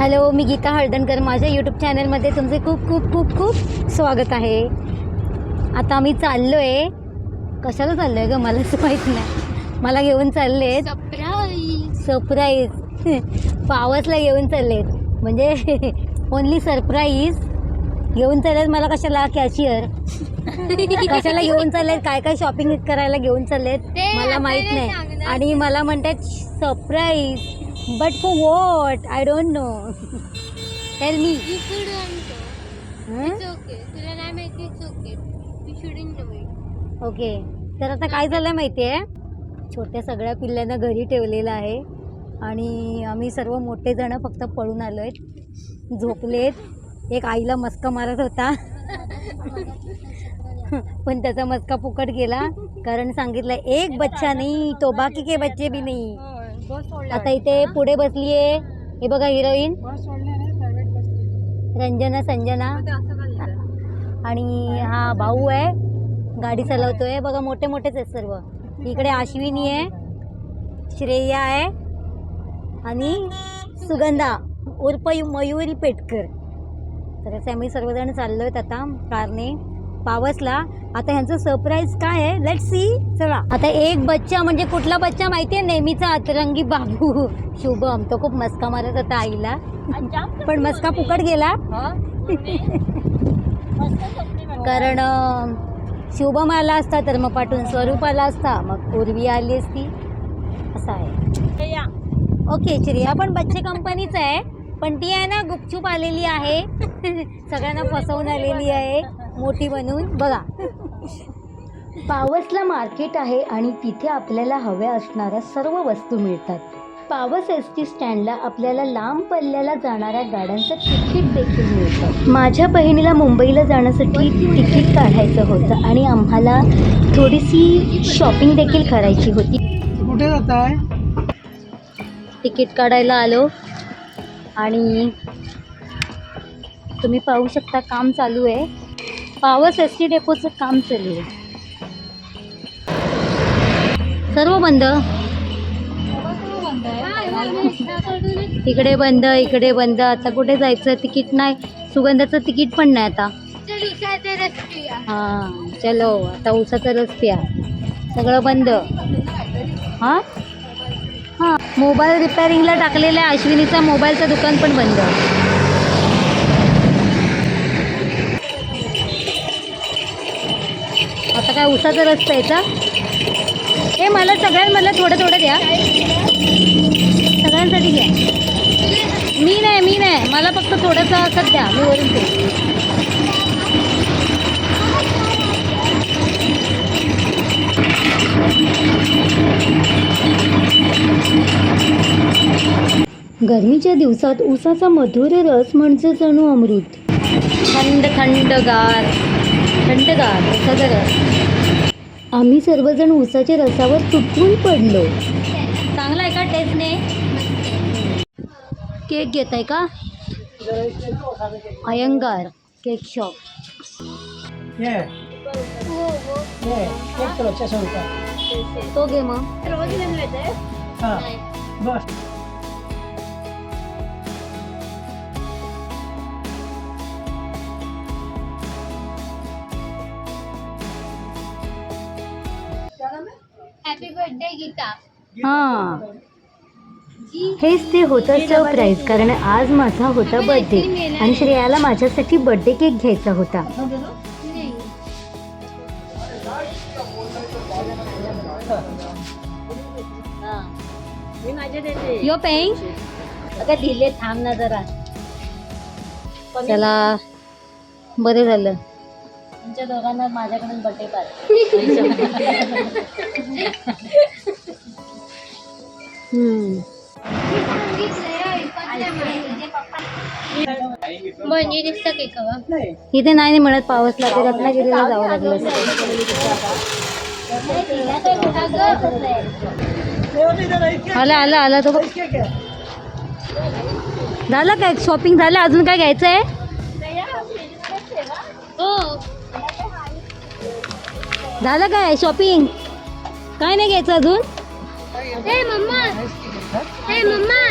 Hello मी गीता हळदणकर. माझ्या YouTube चॅनलमध्ये तुमचे खूप खूप खूप खूप स्वागत आहे. आता आम्ही चाललो आहे कशाला चाललो आहे ग? मला असं माहीत नाही. मला घेऊन चालले सरप्राईज पावसला घेऊन चाललेत. म्हणजे ओनली सरप्राईज घेऊन चाललेत मला कशाला? कॅशियर कशाला घेऊन चाललेत? काय काय शॉपिंग करायला घेऊन चाललेत? ते मला माहीत नाही आणि मला म्हणतात surprise but for what I don't know tell me You shouldn't. Know. It's okay. तुला नाही माहिती it's okay. You shouldn't know it. Okay तर आता काय झालं माहिती आहे छोट्या सगळ्या पिल्ल्यांना घरी ठेवलेलं आहे. आणि आम्ही सर्व मोठे जण फक्त पळून आलो आहेत झोपलेत. एक आईला मस्का मारत होता. पण त्याचा मस्का फुकट गेला. कारण सांगितलं एक बच्चा नाही तो बाकी के बच्चे बी नाही. आता इथे पुढे बसली आहे हे बघा हिरोईन. रंजना संजना. आणि हा भाऊ आहे. गाडी चालवतोय. बघा मोठे मोठेच आहेत सर्व. इकडे अश्विनी आहे. श्रेया आहे. आणि सुगंधा. उर्फ मयुरी पेटकर. तर असे आम्ही सर्वजण चाललो आहेत आता कारने. पावसला. आता ह्यांचं सरप्राईज काय आहे? लेट सी चला. आता एक बच्चा म्हणजे कुठला बच्चा माहिती आहे नेहमीचा अतरंगी बाबू. शुभम तो खूप मस्का मारत होता आईला. पण मस्का फुकट गेला. कारण शुभम आला असता तर मग पाठवून स्वरूप आला असता मग पूर्वी आली असती. असं आहे. ओके श्रेया पण बच्चे कंपनीच आहे. पण ती आहे ना गुपचूप आलेली आहे. सगळ्यांना फसवून आलेली आहे. मोठी बनून बघा. पावसला मार्केट आहे आणि तिथे आपल्याला हव्या असणाऱ्या सर्व वस्तू मिळतात. पावस एस टी स्टँडला आपल्याला लांब पल्ल्याला जाणाऱ्या गाड्यांचं तिकीट देखील मिळतं. माझ्या बहिणीला मुंबईला जाण्यासाठी तिकीट काढायचं होतं आणि आम्हाला थोडीशी शॉपिंग देखील करायची होती. कुठे जात आहे तिकीट काढायला आलो. आणि तुम्ही पाहू शकता काम चालू आहे. पावस एस टी डेपोचं काम चालू आहे. सर्व बंद? इकडे बंद इकडे बंद. आता कुठे जायचं तिकीट नाही. सुगंधाचं तिकीट पण नाही आता. हां चलो आता उसाचा रस प्या. सगळं बंद. हां? हां. मोबाईल रिपेअरिंगला टाकलेलं आहे. अश्विनीचा मोबाईलचं दुकान पण बंद. काय उसाचा रस प्यायचा? हे मला सगळ्यांमधलं थोडं थोडं द्या. सगळ्यांसाठी घ्या. मी नाही मी नाही. मला फक्त थोडंसं असं द्या. मी वरून ते गरमीच्या दिवसात उसाचा मधुर रस म्हणजे जणू अमृत. थंड थंडगार थंडगार उसाचा रस आम्ही सर्वजण उसाच्या रसावर तुटून पडलो. चांगला आहे का टेस्टने केक घेत आहे का? अयंगार केक शॉप हो, हो. तो घे मग. हॅपी बर्थडे गीता हां। हेच ते होतं सरप्राईज कारण आज माझा होता बर्थडे आणि श्रेयाला माझ्यासाठी बर्थडे केक घ्यायचा होता. नाही. यो पेंग। अगं दिले थांब ना जरा. चला. बरे झालं. तुमच्या दोघांना माझ्याकडून हम्म. म्हणजे दिसतं केक इथे नाही नाही म्हणत पावसला ते रत्नागिरीला जावं लागलं. आला आला आला तो झालं काय? शॉपिंग झालं? अजून काय घ्यायचं आहे हो. झालं काय शॉपिंग? काय नाही घ्यायचं अजून?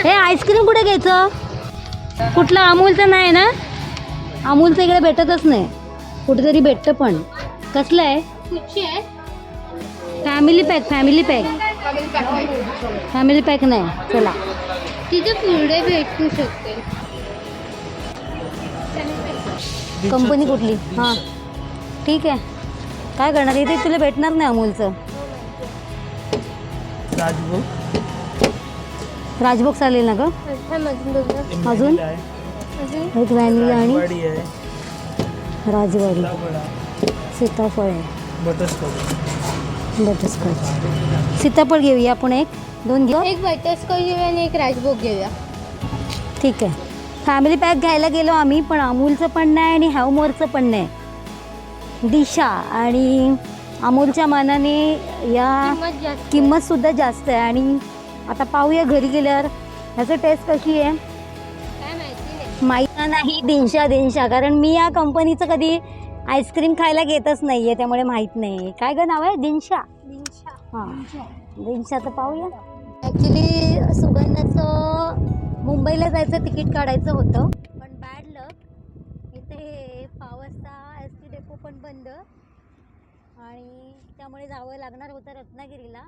हे आईस्क्रीम कुठे घ्यायचं? कुठलं? अमूलचं नाही ना? अमूलचं इकडे भेटतच नाही. कुठेतरी भेटतं पण. कसलं आहे? Family pack family pack family pack नाही. चला. तिथे पुढे भेटू शकते. कंपनी कुठली? हां. ठीक आहे. काय करणार? इथे तुला भेटणार नाही अमूलचं. राजभोग. राजभोग चालेल ना ग? अजून एक व्हॅनिला आणि आहे. राजवाडी. वडा सीताफळ आहे. बटरस्कॉच. बटरस्कॉच. सीताफळ घेऊया आपण एक. दोन घेऊ एक बटरस्कॉच घेऊया आणि एक राजभोग घेऊया. ठीक आहे. फॅमिली पॅक घ्यायला गेलो आम्ही पण अमूलचं पण नाही आणि हॅवमोरचं पण नाही. दिशा आणि अमूलच्या मानाने या किंमतसुद्धा जास्त आहे. आणि आता पाहूया घरी गेल्यावर ह्याचं टेस्ट कशी आहे? काय माहिती नाही. माहीत नाही दिनशा दिनशा. कारण मी या कंपनीचं कधी आईस्क्रीम खायला घेतच नाही आहे त्यामुळे माहीत नाही काय गं नाव आहे? दिनशा? हां. दिनशा. तर पाहूया. ॲक्च्युली सुगंधाचं मुंबईला जायचं तिकीट काढायचं होतं पण बॅड लक इथे पाव वाजता एस टी डेपो पण बंद. आणि त्यामुळे जावं लागणार होतं रत्नागिरीला.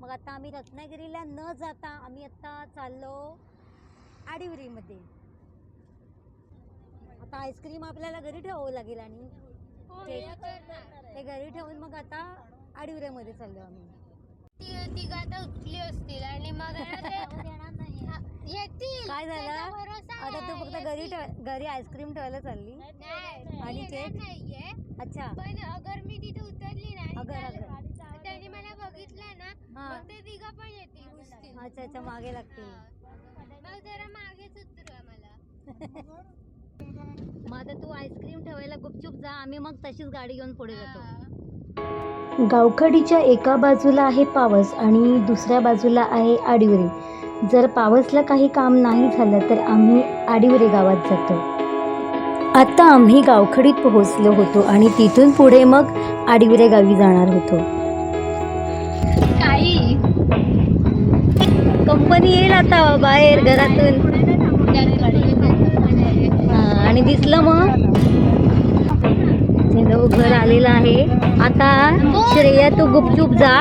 मग आता आम्ही रत्नागिरीला न जाता आम्ही आता चाललो आडिवरीमध्ये. आता आईस्क्रीम आपल्याला घरी ठेवावं लागेल आणि हो, ते-. ते घरी ठेवून मग आता आडिवऱ्यामध्ये चाललो आम्ही. ती- तिघं आता उठली असतील आणि मग ते- काय झालं? आता तू फक्त घरी घरी आईस्क्रीम ठेवायला चालली? आणि नाहीये. अच्छा पण अगर मी तिथे उतरली ना आणि अगर, त्या- अगर. त्याने मला बघितलं ना हा. मग ते तिघं पण येतील घुसतील. अच्छा अच्छा मागे लागतील हा. मग जरा मागेच उतरूया मला मग आता तू आईस्क्रीम ठेवायला गुपचूप जा आम्ही मग तशीच गाडी घेऊन पुढे जातो हा. गावखडीच्या एका बाजूला आहे पावस आणि दुसऱ्या बाजूला आहे आडिवरे जर पावसला काही काम नाही झालं तर आम्ही आडिवरे गावात जातो आता आम्ही गावखडीत पोहोचलो होतो आणि तिथून पुढे मग आडिवरे गावी जाणार होतो. काही कंपनी येईल आता बाहेर घरातून. आणि दिसलं मग? चलो घर आलेलं आहे. आता श्रेया तू गुपचूप जा.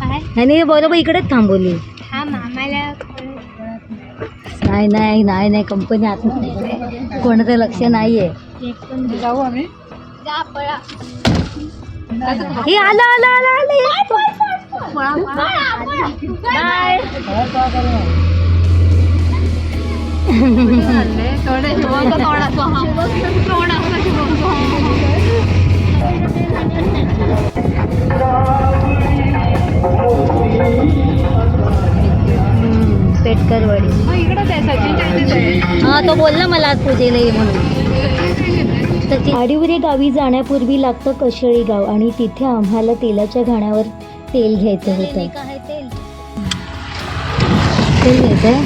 काय आणि बरोबर इकडेच थांबवली. हा मामाला नाही नाही नाही नाही कंपनी आत कोणाचं लक्ष नाहीये. जाऊ आम्ही. जा पळा. हे आलं आलं आलं आलं. बाय काय तो बोलला मला आज पूजेला ये म्हणून. त्याची आडिवरे गावी जाण्यापूर्वी लागतं कशेळी गाव आणि तिथे आम्हाला तेलाच्या घाण्यावर तेल घ्यायचं होतं. तेल. घ्यायचं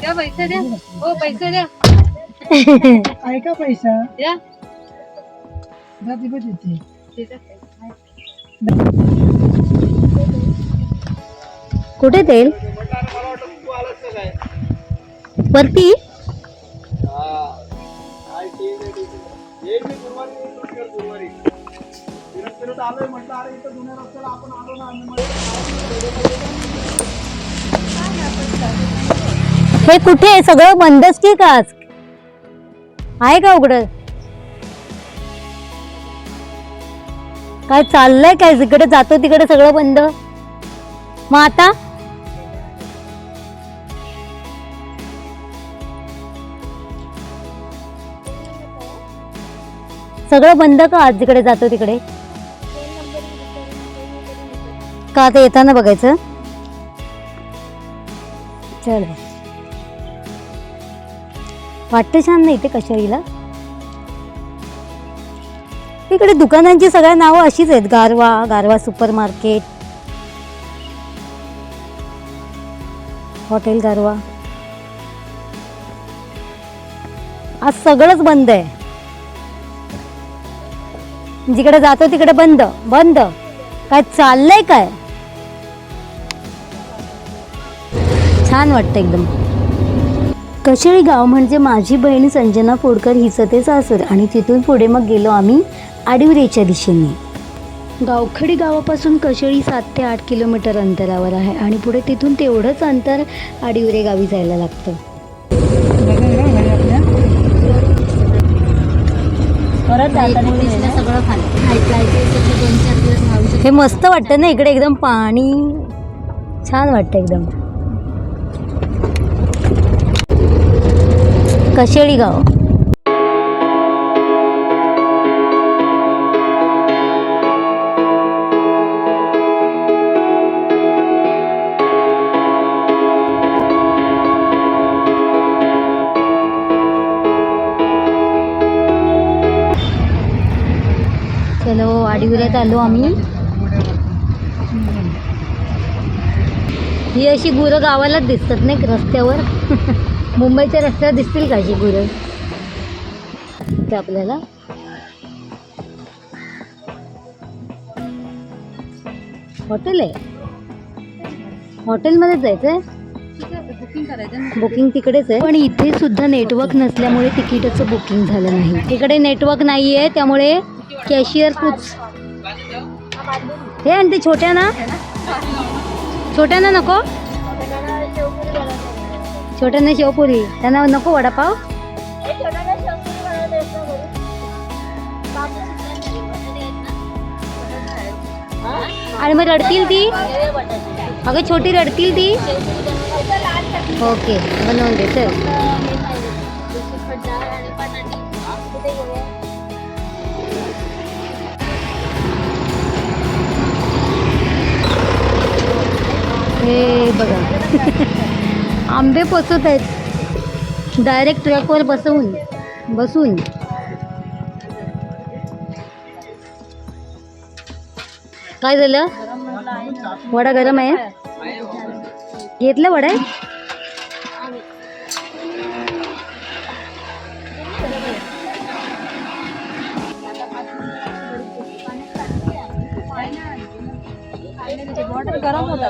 द्या पैसे द्या. हो पैसे द्या. ऐका पैसा. द्या कुठे तेल वरती? हे कुठे आहे? सगळं बंदच की का? आज आहे का उघडं? काय चाललंय काय? जिकडे जातो तिकडे सगळं बंद. मग आता? सगळं बंद का? आज जिकडे जातो तिकडे. का आता येताना बघायचं? चल. वाटतं छान नाही ते कशाईला इकडे दुकानांची सगळ्या नावं अशीच आहेत. गारवा गारवा सुपर मार्केट हॉटेल गारवा. आज सगळंच बंद आहे. जिकडे जातो तिकडे बंद बंद. काय चाललंय काय? छान वाटतं एकदम. कशेळी गाव म्हणजे माझी बहीण संजना फोडकर हिचं ते सासर. आणि तिथून पुढे मग गेलो आम्ही आडिवरेच्या दिशेने. गावखडी गावापासून कशेळी सात ते आठ किलोमीटर अंतरावर आहे. आणि पुढे तिथून तेवढंच अंतर आडिवरे गावी जायला लागतं. परत सगळं हे मस्त वाटतं ना इकडे एकदम पाणी. छान वाटतं एकदम. कशेळी गाव चलो आलो आम्ही. ही अशी गुरं गावालाच दिसतात नाही रस्त्यावर? मुंबईच्या रस्त्यावर दिसतील का अशी गुरं? ते आपल्याला. हॉटेल आहे. हॉटेलमध्येच आहे बुकिंग तिकडेच आहे. पण इथे सुद्धा नेटवर्क नसल्यामुळे तिकिटाचं बुकिंग झालं नाही. इकडे नेटवर्क नाही आहे त्यामुळे कॅशियर कुच हे आणि ते छोट्या ना? छोट्या ना नको? छोट्यांना शेवपुरी. त्यांना नको वडापाव? आणि मग रडतील ती? अगं छोटी रडतील ती? ओके बनवून दे चल हे बघा आंबे पोचत आहेत डायरेक्ट ट्रकवर बसवून बसून काय झालं वडा गरम आहे घेतलं वडा गरम होता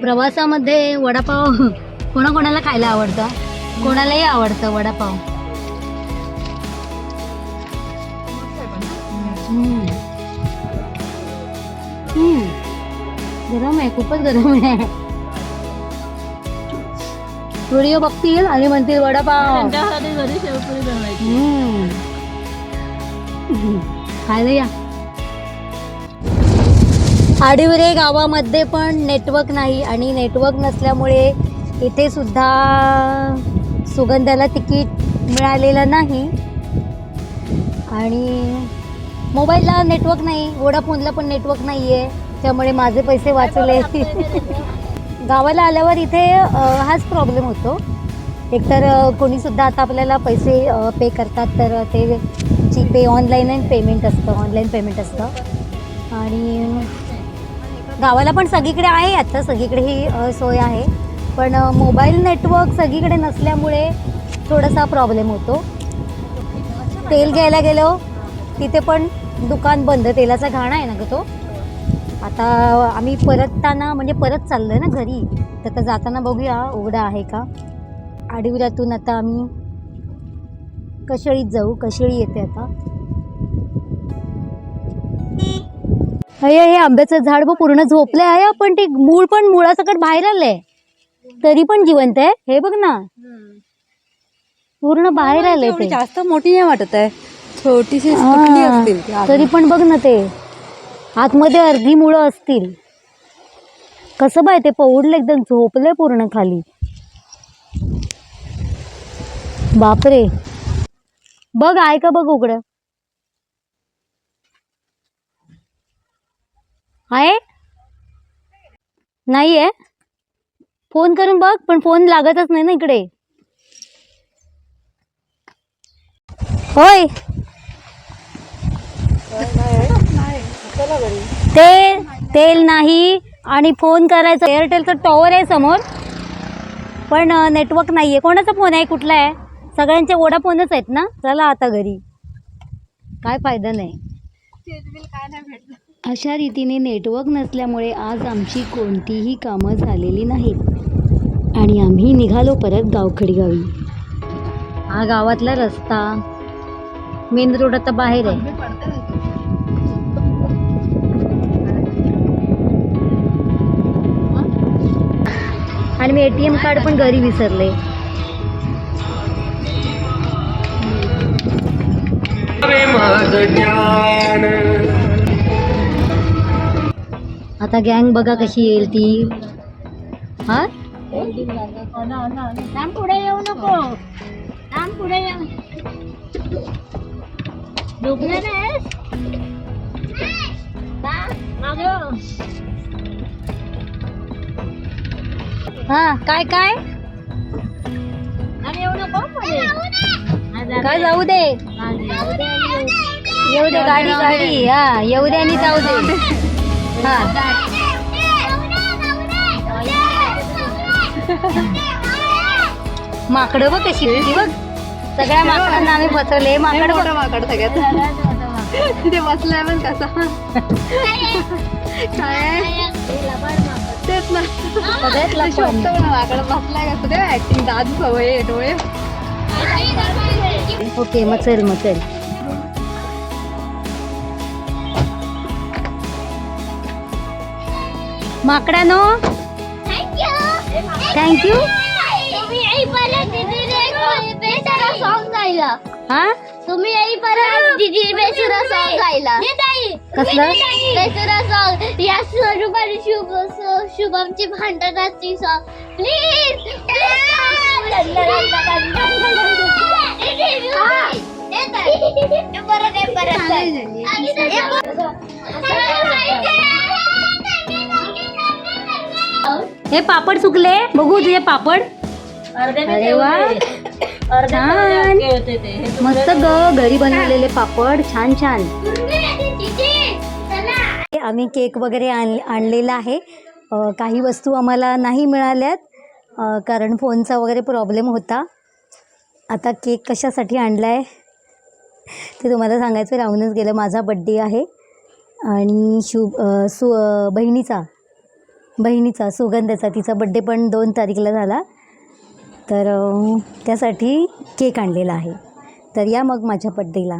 प्रवासामध्ये वडापाव कोणाकोणाला खायला आवडतं? कोणालाही आवडतं वडापाव. गरम आहे खूपच गरम आहे. व्हिडिओ बघतील आणि म्हणतील वडापाव. हम्म. खायला या. आडिवरे गावामध्ये पण नेटवर्क नाही आणि नेटवर्क नसल्यामुळे इथे सुद्धा सुगंधाला तिकीट मिळालेलं नाही. आणि मोबाईलला नेटवर्क नाही वोडाफोनला पण नेटवर्क नाही आहे त्यामुळे माझे पैसे वाचले. गावाला आल्यावर इथे हाच प्रॉब्लेम होतो. एकतर कोणीसुद्धा आता आपल्याला पैसे पे करतात तर ते जी पे ऑनलाईन पेमेंट असतं ऑनलाईन पेमेंट असतं. आणि गावाला पण सगळीकडे आहे आता सगळीकडे ही सोय आहे. पण मोबाईल नेटवर्क सगळीकडे नसल्यामुळे थोडासा प्रॉब्लेम होतो. तेल घ्यायला गेलो तिथे पण दुकान बंद तेलाचा घाणा आहे ना ग तो. आता आम्ही परतताना म्हणजे परत चाललो आहे ना घरी तर आता जाताना बघूया उघडा आहे का. आडिवऱ्यातून आता आम्ही कशेळीत जाऊ कशेळी येते आता? हे हे आंब्याचं झाड बघ पूर्ण झोपलं आहे पण ते मूळ पण मुळासकट बाहेर आलंय. तरी पण जिवंत आहे. हे बघ ना. पूर्ण बाहेर आलंय ते. जास्त मोठी नाही वाटत आहे. छोटीशी हा, तरी पण बघ ना ते. आतमध्ये अर्धी मुळं असतील. कसं बाय ते पौडलं एकदम झोपलंय पूर्ण खाली. बापरे. बघ आहे का बघ उघड. आहे? नाहीये? फोन करून बघ पण फोन लागतच नाही ना इकडे. होय. तेल तेल नाही आणि फोन करायचं. एअरटेलचं टॉवर आहे समोर. पण नेटवर्क नाहीये. कोणाचा फोन आहे? कुठला आहे? सगळ्यांचे फोनच आहेत ना? चला आता घरी. काय फायदा नाही. अशा रीतीने नेटवर्क नसल्यामुळे आज आमची कोणतीही कामं झालेली नाहीत. आणि आम्ही निघालो परत गावखडी गावी हा गावातला रस्ता. मेन रोड आता बाहेर आहे. आणि मी एटीएम कार्ड पण घरी विसरले. आता गँग बघा कशी येईल ती हा थांब पुढे येऊ नको थांब पुढे येऊ झोपला नाहीस का? मागं. हा काय काय आणि येऊ नको पुढे. हा, जा. काय जाऊ दे हा, जाऊ दे आणि येऊ. दे गाडी गाडी हा येऊ दे. आणि जाऊ दे हा. माकडं बघ कशी होती बघ. सगळ्या माकडांना आम्ही फसवले माकड बघ. माकड सगळ्यात. तिथे बसलाय पण कसा. काय? तेच ना. माकड बसलाय कसं. ते ऍक्टिंग दाद सवय डोळे. ओके मग चल मग चल माकडानो. थँक्यू. हा? तुम्ही येईपर्यंत दीदी बेसुरा सॉन्ग गायला. कसलं? बेसुरा सॉन्ग या स्वरूप आणि शुभ शुभमची भांडणाची सॉन्ग प्लीज हे पापड सुकले? बघू तुझे पापड. अरे वा. छान. मस्त ग घरी बनवलेले पापड. छान छान. आम्ही केक वगैरे आण आणलेला आहे. काही वस्तू आम्हाला नाही मिळाल्यात. कारण फोनचा वगैरे प्रॉब्लेम होता. आता केक कशासाठी आणला आहे ते तुम्हाला सांगायचं. राहूनच गेलं. माझा बड्डे आहे. आणि शुभ सु बहिणीचा. बहिणीचा सुगंधाचा तिचा बड्डे पण दोन तारीखला झाला. तर त्यासाठी केक आणलेला आहे. तर या मग माझ्या बड्डेला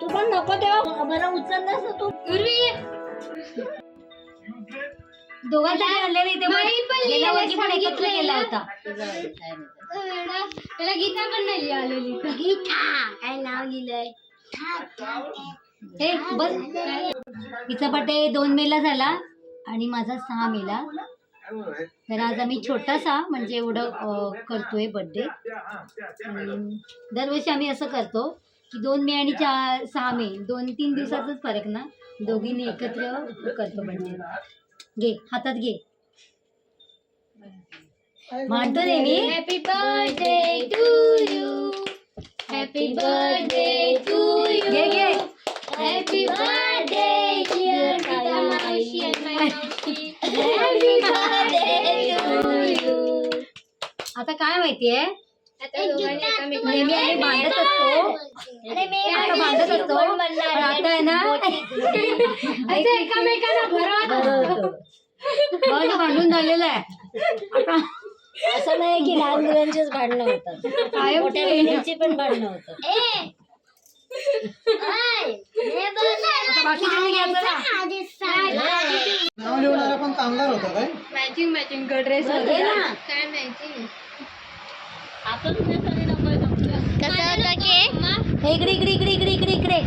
तू पण नको तेव्हा मला उचललास तू. दोघांसाठी आणलेलं इथे पण गेल्या वर्षी पण एकत्र केला होता. त्याला गीता पण नाही आलेली. गीता काय नाव लिहिलंय? हे बस. तिचा बड्डे दोन मेला झाला आणि माझा सहा मेला तर आज आम्ही छोटासा म्हणजे एवढं अं, करतोय बड्डे दरवर्षी आम्ही असं करतो. की दोन मे आणि चार सहा मे दोन तीन दिवसाचाच फरक ना? दोघींनी एकत्र करतो बड्डे घे हातात घे. मानतो नेहमी happy birthday to you happy birthday to घे यू घे हॅपी बर्थडे मावशी मावशी हॅपी बर्थडे टू यू आता काय माहितीये? नेहमी आम्ही भांडत असतो अरे मी आता भांडत असतो. पण आता आहे. ना? असं एकामेकांना भरवत बरोबर. बरं, भांडून झालेलं आहे. आता असं नाही की लहान मुलांचीच भांडणं होतात. मोठ्या बहिणींची पण भांडणं होतात. हे मॅचिंग मॅचिंग ड्रेस घे ना. काय? मॅचिंग आपण कुठे तरी नको कसं होतं की? इकडे इकडे इकडे इकडे इकडे इकडे.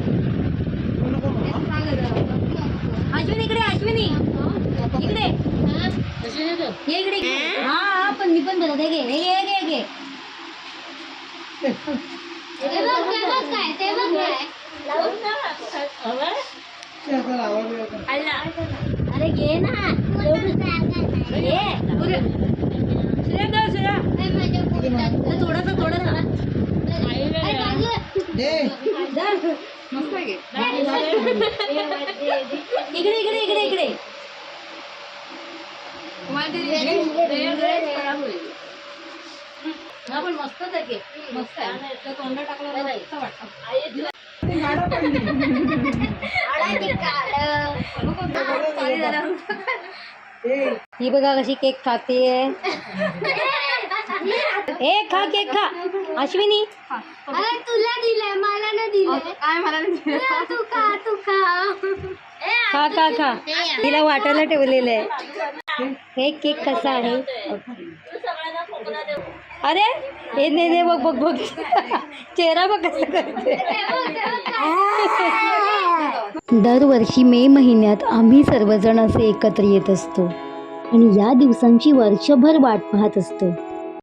अश्विनी इकडे अश्विनी. इकडे. ये इकडे हा? हा पण मी पण बघत आहे घे हे घे घे घे अरे घे ना. थोडासा थोडासा? इकडे इकडे इकडे इकडे. हा पण मस्तच आहे मस्त आहे. टाकल्यावर मस्त वाटतं. ही बघा कशी केक खाते. ए खा केक खा. अश्विनी. अरे तुला दिलंय मला नाही दिलंय. काय मला नाही दिलं. तू खा तू खा. खा खा खा. तिला वाटायला ठेवलेलं आहे. हे केक कसा आहे? अरे हे नाही नाही बघ बघ बघ. चेहरा बघ कसं करते दरवर्षी मे महिन्यात आम्ही सर्वजण असे एकत्र येत असतो. आणि या दिवसांची वर्षभर वाट पाहत असतो.